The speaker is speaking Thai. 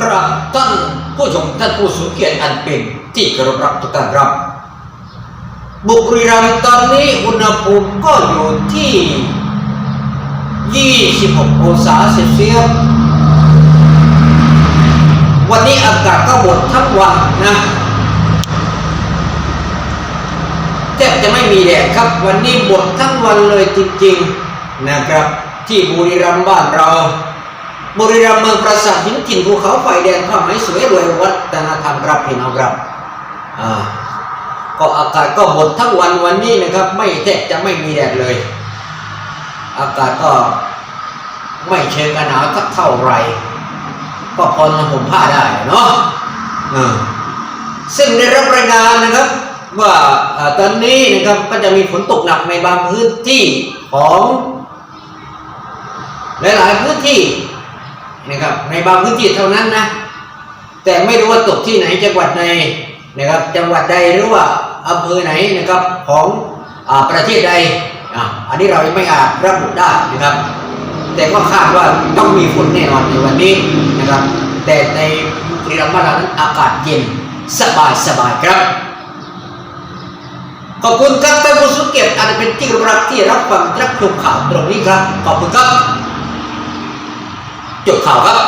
ครับท่านผู้ชมท่านผู้สูงเกียรติอันเป็นที่เคารพรักทุกท่านครับ บุรีรัมย์ตอนนี้อุณหภูมิก็อยู่ที่ 26 องศาเซลเซียสวันนี้อากาศก็บดทั้งวันนะแทบจะไม่มีแดดครับ วันนี้บดทั้งวันเลยจริงๆนะครับ ที่บุรีรัมย์บ้านเรา บุรีรัมย์เมืองปราสาทหินถิ่นภูเขาไฟแดงผ้าไหมสวยรวยวัฒนธรรมรับพี่น้องรับอ่าก็อากาศก็บดทั้งวันวันนี้นะครับ ไม่แทบจะไม่มีแดดเลย อากาศก็ไม่เชิงหนาวเท่าไร ก็พอจะห่มผ้าได้เนาะอ่าซึ่งได้รับรายงานนะครับว่าอ่าตอนนี้นะครับก็จะมีฝนตกหนักในบางพื้นที่ของ หลาย ๆ พื้นที่ นะครับ ในบางพื้นที่เท่านั้นนะ แต่ไม่รู้ว่าตกที่ไหนจังหวัดใดนะครับ จังหวัดใดหรือว่าอำเภอไหนนะครับของอประเทศใดอะอันนี้เราไม่อาจระบุได้นะครับ แต่ก็คาดว่าต้องมีฝนแน่นอนในวันนี้นะครับ แต่ในบรีรัมย์บ้านเรานั้นอากาศเย็นสบายสบายครับขอบคุณครับท่านผู้สุเกียรติอันเป็นที่รักที่รับฟังรับชมข่าวตรงนี้ครับ ขอบคุณครับ จบข่าวครับ